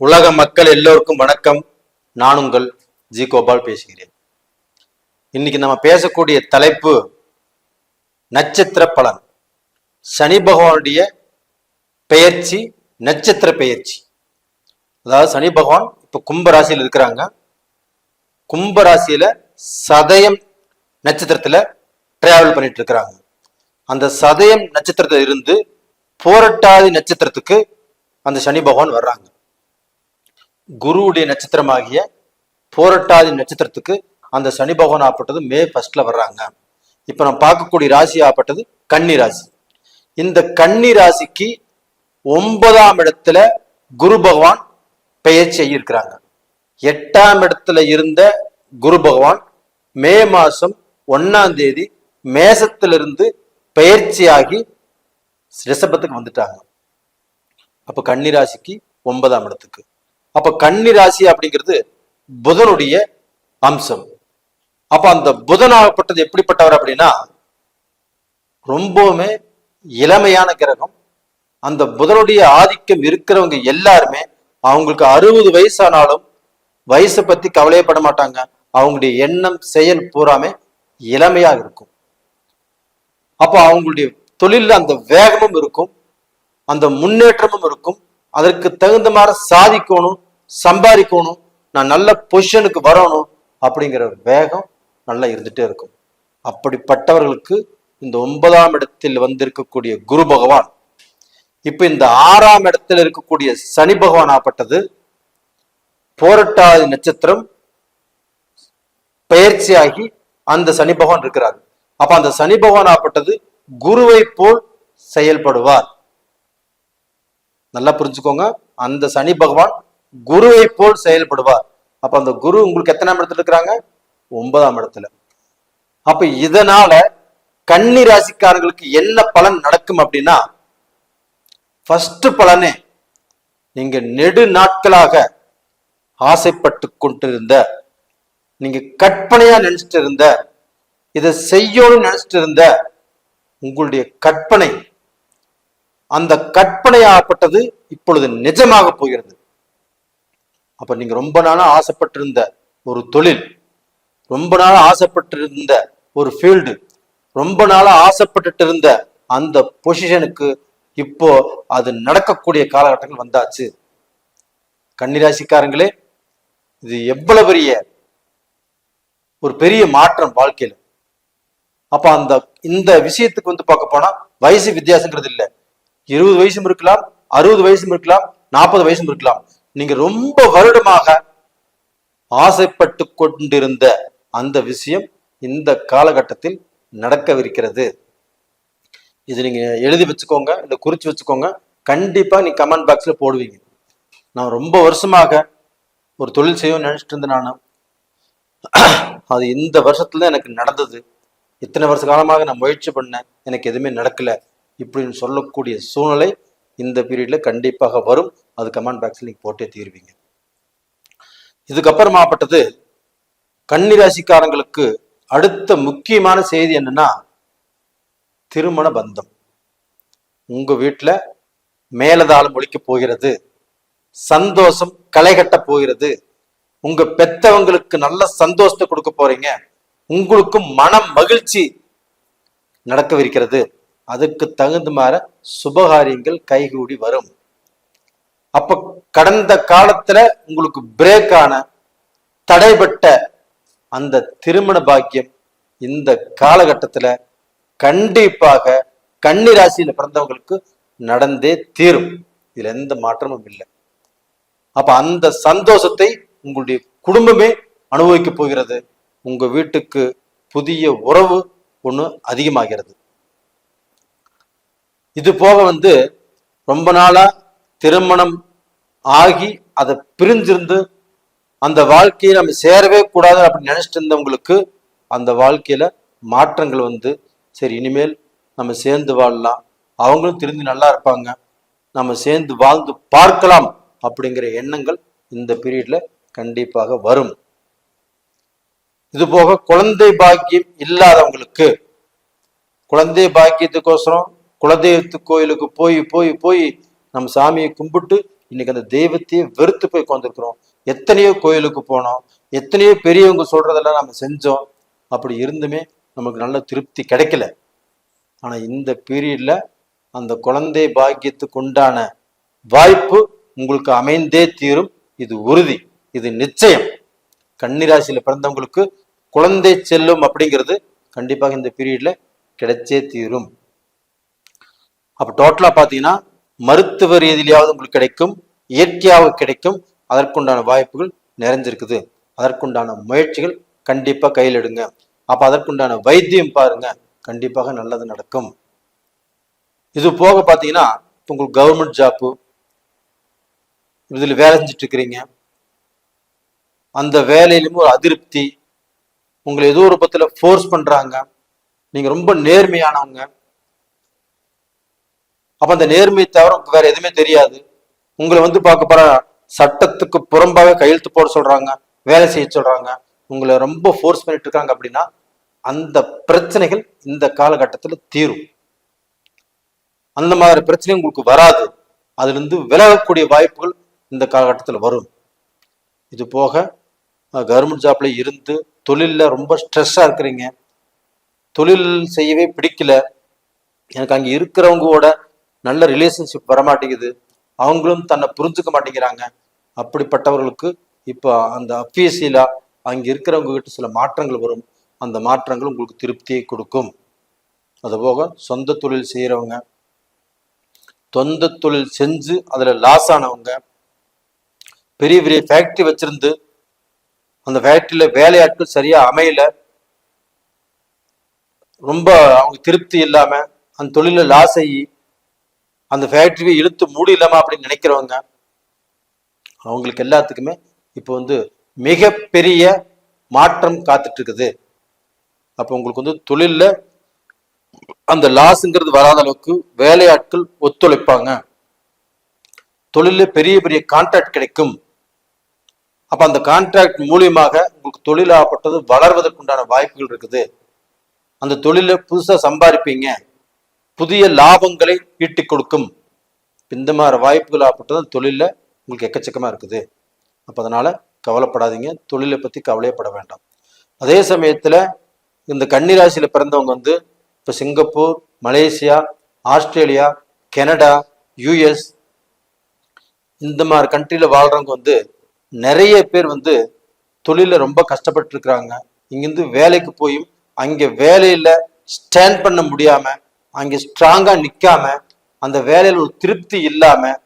உலக மக்கள் எல்லோருக்கும் வணக்கம். நான் உங்கள் ஜி கோபால் பேசுகிறேன். இன்னைக்கு நம்ம பேசக்கூடிய தலைப்பு நட்சத்திர பலன். சனி பகவானுடைய பெயர்ச்சி நட்சத்திர பெயர்ச்சி. அதாவது சனி பகவான் இப்ப கும்ப ராசியில் இருக்கிறாங்க. கும்ப ராசியில சதயம் நட்சத்திரத்துல டிராவல் பண்ணிட்டு இருக்கிறாங்க. அந்த சதயம் நட்சத்திரத்தில் இருந்து போரட்டாதி நட்சத்திரத்துக்கு அந்த சனி பகவான் வர்றாங்க. குருவுடைய நட்சத்திரமாகிய போரட்டாதி நட்சத்திரத்துக்கு அந்த சனி பகவான் ஆப்பட்டது மே ஃபர்ஸ்ட்ல வர்றாங்க. இப்ப நம்ம பார்க்கக்கூடிய ராசி ஆப்பட்டது கன்னி ராசி. இந்த கன்னி ராசிக்கு ஒன்பதாம் இடத்துல குரு பகவான் பெயர்ச்சி ஆகியிருக்கிறாங்க எட்டாம் இடத்துல இருந்த குரு பகவான் மே மாசம் ஒன்னாம் தேதி மேசத்திலிருந்து பெயர்ச்சியாகி ரிஷபத்துக்கு வந்துட்டாங்க. அப்ப கன்னி ராசிக்கு ஒன்பதாம் இடத்துக்கு. அப்ப கன்னி ராசி அப்படிங்கிறது புதனுடைய அம்சம். அப்ப அந்த புதனாகப்பட்டது எப்படிப்பட்டவர் அப்படின்னா ரொம்பவுமே இளமையான கிரகம். அந்த புதனுடைய ஆதிக்கம் இருக்கிறவங்க எல்லாருமே அவங்களுக்கு அறுபது வயசானாலும் வயசை பத்தி கவலையப்பட மாட்டாங்க. அவங்களுடைய எண்ணம் செயல் பூராமே இளமையாக இருக்கும். அப்போ அவங்களுடைய தொழிலில் அந்த வேகமும் இருக்கும். அந்த முன்னேற்றமும் இருக்கும். அதற்கு தகுந்த மாதிரி சாதிக்கணும். சம்பாதிக்கணும் நான் நல்ல பொசிஷனுக்கு வரணும் அப்படிங்கிற வேகம் நல்லா இருந்துட்டே இருக்கும். அப்படிப்பட்டவர்களுக்கு இந்த ஒன்பதாம் இடத்தில் வந்திருக்கக்கூடிய குரு பகவான் இப்ப இந்த ஆறாம் இடத்தில் இருக்கக்கூடிய சனி பகவான் ஆப்பட்டது போரட்டாதி நட்சத்திரம் பயிற்சியாகி அந்த சனி பகவான் இருக்கிறார். அப்ப அந்த சனி பகவான் ஆப்பட்டது குருவை போல் செயல்படுவார். நல்லா புரிஞ்சுக்கோங்க. அந்த சனி பகவான் குருவை போல் செயல்படுவார். அப்ப அந்த குரு உங்களுக்கு எத்தனாம் இடத்துல இருக்கிறாங்க? ஒன்பதாம் இடத்துல. அப்ப இதனால கன்னி ராசிக்காரங்களுக்கு என்ன பலன் நடக்கும் அப்படின்னா ஃபர்ஸ்ட் பலனே நீங்க நெடு நாட்களாக ஆசைப்பட்டு கொண்டிருந்த நீங்க கற்பனையா நினைச்சிட்டு இருந்த இதை செய்யணும்னு நினைச்சிட்டு இருந்த உங்களுடைய கற்பனை அந்த கற்பனையாகப்பட்டது இப்பொழுது நிஜமாக போகிறது. அப்ப நீங்க ரொம்ப நாளா ஆசைப்பட்டிருந்த ஒரு தொழில் ரொம்ப நாளா ஆசைப்பட்டிருந்த ஒரு ஃபீல்டு ரொம்ப நாளா ஆசைப்பட்டுட்டு இருந்த அந்த பொசிஷனுக்கு இப்போ அது நடக்கக்கூடிய காலகட்டங்கள் வந்தாச்சு. கன்னிராசிக்காரங்களே இது எவ்வளவு பெரிய ஒரு பெரிய மாற்றம் வாழ்க்கையில. அப்ப அந்த இந்த விஷயத்துக்கு வந்து பார்க்க போனா வயசு வித்தியாசங்கிறது இல்லை. இருபது வயசும் இருக்கலாம் அறுபது வயசும் இருக்கலாம் நாற்பது வயசும் இருக்கலாம். நீங்க ரொம்ப வருடமாக ஆசைப்பட்டு கொண்டிருந்த அந்த விஷயம் இந்த காலகட்டத்தில் நடக்கவிருக்கிறது. இது நீங்க எழுதி வச்சுக்கோங்க இல்லை குறிச்சு வச்சுக்கோங்க. கண்டிப்பா நீ கமெண்ட் பாக்ஸ்ல போடுவீங்க. நான் ரொம்ப வருஷமாக ஒரு தொழில் செய்யணும்னு நினைச்சிட்டு இருந்தேன் நான். அது இந்த வருஷத்துல தான் எனக்கு நடந்தது. இத்தனை வருஷ காலமாக நான் முயற்சி பண்ணேன். எனக்கு எதுவுமே நடக்கல. இப்படின்னு சொல்லக்கூடிய சூழ்நிலை இந்த பீரியட்ல கண்டிப்பாக வரும். அது கமெண்ட் பாக்ஸில் நீங்கள் போட்டே தீர்வீங்க. இதுக்கப்புறமாப்பட்டது கன்னிராசிக்காரங்களுக்கு அடுத்த முக்கியமான செய்தி என்னன்னா திருமண பந்தம். உங்க வீட்டுல மேலதாளம் ஒழிக்க போகிறது சந்தோஷம் களை கட்ட போகிறது உங்க பெத்தவங்களுக்கு நல்ல சந்தோஷத்தை கொடுக்க போறீங்க உங்களுக்கும் மன மகிழ்ச்சி நடக்கவிருக்கிறது. அதுக்கு தகுந்த மாதிரி சுபகாரியங்கள் கைகூடி வரும். அப்ப கடந்த காலத்துல உங்களுக்கு பிரேக் ஆன தடைபட்ட அந்த திருமண பாக்கியம் இந்த காலகட்டத்துல கண்டிப்பாக கன்னி ராசியில பிறந்தவங்களுக்கு நடந்தே தீரும். இதுல எந்த மாற்றமும் இல்லை. அப்ப அந்த சந்தோஷத்தை உங்களுடைய குடும்பமே அனுபவிக்க போகிறது. உங்க வீட்டுக்கு புதிய உறவு ஒண்ணு அதிகமாகிறது. இது போக வந்து ரொம்ப நாளா திருமணம் ஆகி அதை பிரிஞ்சிருந்து அந்த வாழ்க்கையை நம்ம சேரவே கூடாது அப்படின்னு நினைச்சிட்டு இருந்தவங்களுக்கு அந்த வாழ்க்கையில மாற்றங்கள் வந்து சரி இனிமேல் நம்ம சேர்ந்து வாழலாம். அவங்களும் திருந்தி நல்லா இருப்பாங்க. நம்ம சேர்ந்து வாழ்ந்து பார்க்கலாம் அப்படிங்கிற எண்ணங்கள் இந்த பீரியட்ல கண்டிப்பாக வரும். இது போக குழந்தை பாக்கியம் இல்லாதவங்களுக்கு குழந்தை பாக்கியத்துக்கோசரம் குலதெய்வத்து கோயிலுக்கு போய் போய் போய் நம்ம சாமியை கும்பிட்டு இன்னைக்கு அந்த தெய்வத்தையே வெறுத்து போய் உட்காந்துருக்குறோம் எத்தனையோ கோயிலுக்கு போனோம். எத்தனையோ பெரியவங்க சொல்றதெல்லாம் நம்ம செஞ்சோம். அப்படி இருந்துமே நமக்கு நல்ல திருப்தி கிடைக்கல. ஆனா இந்த பீரியட்ல அந்த குழந்தை பாக்கியத்துக்கு உண்டான வாய்ப்பு உங்களுக்கு அமைந்தே தீரும். இது உறுதி. இது நிச்சயம். கன்னிராசியில பிறந்தவங்களுக்கு குழந்தை செல்லும் அப்படிங்கிறது கண்டிப்பாக இந்த பீரியட்ல கிடைச்சே தீரும். அப்ப டோட்டலா பாத்தீங்கன்னா மருத்துவ ரீதியிலாவது உங்களுக்கு கிடைக்கும் இயற்கையாக கிடைக்கும். அதற்குண்டான வாய்ப்புகள் நிறைஞ்சிருக்குது அதற்குண்டான முயற்சிகள் கண்டிப்பாக கையில் எடுங்க. அப்போ அதற்குண்டான வைத்தியம் பாருங்க. கண்டிப்பாக நல்லது நடக்கும். இது போக பார்த்தீங்கன்னா உங்களுக்கு கவர்மெண்ட் ஜாப்பு இதில் வேலை செஞ்சுட்டு இருக்கிறீங்க அந்த வேலையிலும் ஒரு அதிருப்தி. உங்களை ஏதோ ஒரு பத்தில் ஃபோர்ஸ் பண்ணுறாங்க நீங்கள் ரொம்ப நேர்மையானவங்க. அப்ப அந்த நேர்மையை தவிர உங்களுக்கு வேற எதுவுமே தெரியாது. உங்களை வந்து பார்க்க போற சட்டத்துக்கு புறம்பாக கையெழுத்து போட சொல்றாங்க வேலை செய்ய சொல்றாங்க. உங்களை ரொம்ப ஃபோர்ஸ் பண்ணிட்டு இருக்காங்க அப்படின்னா அந்த பிரச்சனைகள் இந்த காலகட்டத்தில் தீரும். அந்த மாதிரி பிரச்சனை உங்களுக்கு வராது. அதுலேருந்து விலகக்கூடிய வாய்ப்புகள் இந்த காலகட்டத்தில் வரும். இது போக கவர்மெண்ட் ஜாப்ல இருந்து தொழிலில் ரொம்ப ஸ்ட்ரெஸ்ஸாக இருக்கிறீங்க. தொழில் செய்யவே பிடிக்கல. எனக்கு அங்கே இருக்கிறவங்களோட நல்ல ரிலேஷன்ஷிப் வரமாட்டேங்குது. அவங்களும் தன்னை புரிஞ்சுக்க மாட்டேங்கிறாங்க. அப்படிப்பட்டவர்களுக்கு இப்போ அந்த அஃபீஷியலா அங்கே இருக்கிறவங்க கிட்ட சில மாற்றங்கள் வரும். அந்த மாற்றங்கள் உங்களுக்கு திருப்தியை கொடுக்கும். அதுபோக சொந்த தொழில் செய்கிறவங்க சொந்த தொழில் செஞ்சு அதில் லாஸ் ஆனவங்க பெரிய பெரிய ஃபேக்ட்ரி வச்சிருந்து அந்த ஃபேக்ட்ரியில் வேலையாட்கள் சரியாக அமையல. ரொம்ப அவங்க திருப்தி இல்லாமல் அந்த தொழிலில் லாஸ் ஆகி அந்த ஃபேக்டரியை இழுத்து மூடிடலாமா அப்படின்னு நினைக்கிறவங்க அவங்களுக்கு எல்லாத்துக்குமே இப்போ வந்து மிகப்பெரிய மாற்றம் காத்துட்டு இருக்குது அப்போ உங்களுக்கு வந்து தொழிலில் அந்த லாஸுங்கிறது வராத அளவுக்கு வேலையாட்கள் ஒத்துழைப்பாங்க. தொழிலில் பெரிய பெரிய கான்ட்ராக்ட் கிடைக்கும். அப்போ அந்த கான்ட்ராக்ட் மூலியமாக உங்களுக்கு தொழிலாகப்பட்டது வளர்வதற்குண்டான வாய்ப்புகள் இருக்குது. அந்த தொழிலில் புதுசாக சம்பாதிப்பீங்க. புதிய லாபங்களை ஈட்டிக் கொடுக்கும். இந்த மாதிரி வாய்ப்புகள் ஆகப்பட்டது தொழிலில் உங்களுக்கு எக்கச்சக்கமாக இருக்குது. அப்போ அதனால் கவலைப்படாதீங்க. தொழிலை பற்றி கவலையப்பட வேண்டாம். அதே சமயத்தில் இந்த கன்னிராசியில் பிறந்தவங்க வந்து இப்போ Singapore Malaysia Australia Canada US இந்த மாதிரி கண்ட்ரியில் வாழ்றவங்க வந்து நிறைய பேர் வந்து தொழிலில் ரொம்ப கஷ்டப்பட்டுருக்குறாங்க. இங்கேருந்து வேலைக்கு போயும் அங்கே வேலையில் ஸ்டாண்ட் பண்ண முடியாமல் அங்கே ஸ்ட்ராங்காக நிற்காம அந்த வேலையில் ஒரு திருப்தி இல்லாமல்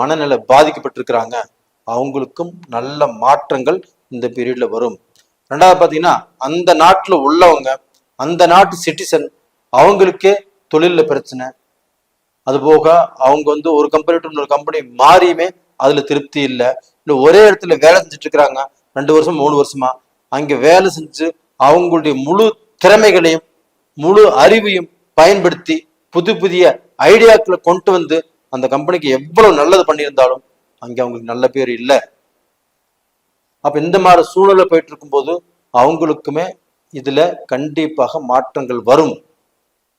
மனநிலை பாதிக்கப்பட்டிருக்கிறாங்க. அவங்களுக்கும் நல்ல மாற்றங்கள் இந்த பீரியட்ல வரும். ரெண்டாவது பார்த்தீங்கன்னா அந்த நாட்டில் உள்ளவங்க அந்த நாட்டு சிட்டிசன் அவங்களுக்கே தொழிலில் பிரச்சனை. அதுபோக அவங்க வந்து ஒரு கம்பெனி டு இன்னொரு கம்பெனி மாறியுமே அதில் திருப்தி இல்லை. இல்லை ஒரே இடத்துல வேலை செஞ்சுட்டு இருக்கிறாங்க ரெண்டு வருஷம் மூணு வருஷமா. அங்கே வேலை செஞ்சு அவங்களுடைய முழு திறமைகளையும் முழு அறிவையும் பயன்படுத்தி புது புதிய ஐடியாக்களை கொண்டு வந்து அந்த கம்பெனிக்கு எவ்வளவு நல்லது பண்ணியிருந்தாலும் அங்க அவங்களுக்கு நல்ல பேர் இல்லை. அப்ப இந்த மாதிரி சூழலை போயிட்டு இருக்கும்போது அவங்களுக்குமே இதுல கண்டிப்பாக மாற்றங்கள் வரும்.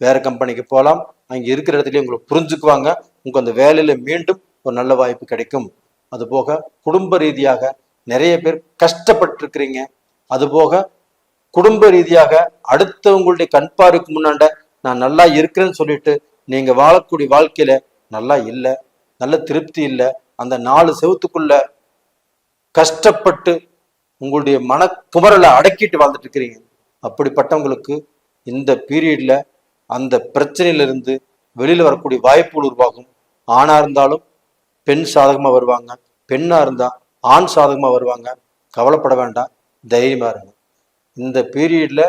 வேற கம்பெனிக்கு போகலாம். அங்க இருக்கிற இடத்துலயே உங்களை புரிஞ்சுக்குவாங்க. உங்க அந்த வேலையில மீண்டும் ஒரு நல்ல வாய்ப்பு கிடைக்கும். அது போக குடும்ப ரீதியாக நிறைய பேர் கஷ்டப்பட்டிருக்கிறீங்க. அதுபோக அது போக குடும்ப ரீதியாக அடுத்தவங்களுடைய கண்பாருக்கு முன்னாண்ட நான் நல்லா இருக்கிறேன்னு சொல்லிட்டு நீங்க வாழக்கூடிய வாழ்க்கையில நல்லா இல்லை நல்ல திருப்தி இல்லை அந்த நாலு செவத்துக்குள்ள கஷ்டப்பட்டு உங்களுடைய மனக்குமரலை அடக்கிட்டு வாழ்ந்துட்டு இருக்கிறீங்க. அப்படிப்பட்டவங்களுக்கு இந்த பீரியட்ல அந்த பிரச்சனையிலிருந்து வெளியில் வரக்கூடிய வாய்ப்புகள் உருவாகும். ஆணா இருந்தாலும் பெண் சாதகமா வருவாங்க பெண்ணா இருந்தா ஆண் சாதகமா வருவாங்க. கவலைப்பட வேண்டாம் தைரியமா இருங்க. இந்த பீரியட்ல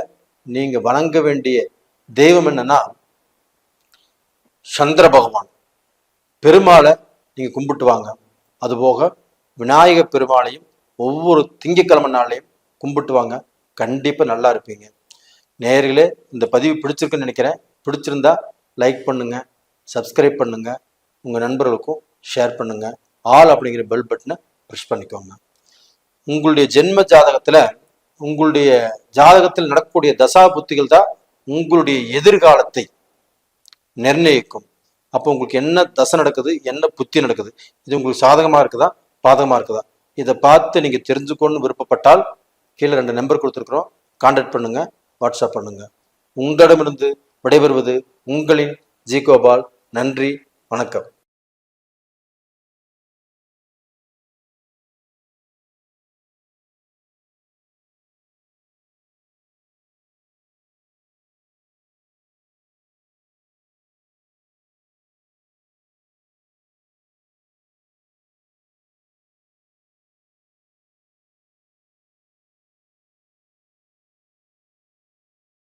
நீங்க வணங்க வேண்டிய தெய்வம் என்னன்னா சந்திர பகவான். பெருமாளை நீங்க கும்பிட்டு வாங்க. அதுபோக விநாயக பெருமாளையும் ஒவ்வொரு திங்கக்கிழமை நாளையும் கும்பிட்டு வாங்க. கண்டிப்பாக நல்லா இருப்பீங்க. நேயர்களே இந்த பதிவு பிடிச்சிருக்குன்னு நினைக்கிறேன். பிடிச்சிருந்தா லைக் பண்ணுங்க சப்ஸ்கிரைப் பண்ணுங்க உங்க நண்பர்களுக்கும் ஷேர் பண்ணுங்க. ஆல் அப்படிங்கிற பெல் பட்டனை ப்ரெஸ் பண்ணிக்கோங்க. உங்களுடைய ஜென்ம ஜாதகத்தில் உங்களுடைய ஜாதகத்தில் நடக்கக்கூடிய தசா புத்திகள் தான் உங்களுடைய எதிர்காலத்தை நிர்ணயிக்கும். அப்போ உங்களுக்கு என்ன தசை நடக்குது என்ன புத்தி நடக்குது? இது உங்களுக்கு சாதகமாக இருக்குதா பாதகமாக இருக்குதா? இதை பார்த்து நீங்கள் தெரிஞ்சுக்கணும்னு விருப்பப்பட்டால் கீழே ரெண்டு நம்பர் கொடுத்துருக்குறோம். கான்டாக்ட் பண்ணுங்கள் வாட்ஸ்அப் பண்ணுங்கள் உங்களிடமிருந்து விடைபெறுவது உங்களின் ஜி கோபால். நன்றி வணக்கம்.